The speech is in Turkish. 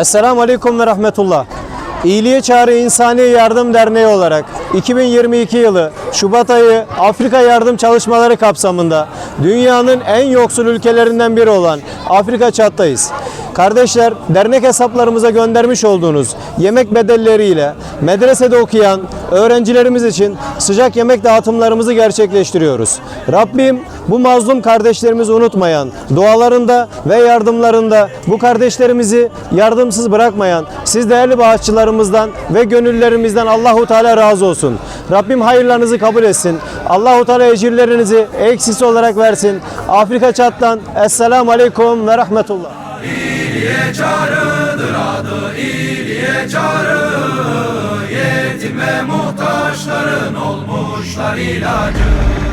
Esselamu Aleyküm ve Rahmetullah. İyiliğe Çağrı İnsani Yardım Derneği olarak 2022 yılı Şubat ayı Afrika yardım çalışmaları kapsamında dünyanın en yoksul ülkelerinden biri olan Afrika Çat'tayız. Kardeşler, dernek hesaplarımıza göndermiş olduğunuz yemek bedelleriyle medresede okuyan öğrencilerimiz için sıcak yemek dağıtımlarımızı gerçekleştiriyoruz. Rabbim bu mazlum kardeşlerimizi unutmayan, dualarında ve yardımlarında bu kardeşlerimizi yardımsız bırakmayan siz değerli bağışçılarımızdan ve gönüllerimizden Allahu Teala razı olsun. Rabbim hayırlarınızı kabul etsin. Allahu Teala ecirlerinizi eksiksiz olarak versin. Afrika Çat'tan Esselamu Aleyküm ve Rahmetullah. İyiliğe çağrıdır adı iyiliğe çağrı. Yetim ve muhtaçların olmuşlar ilacı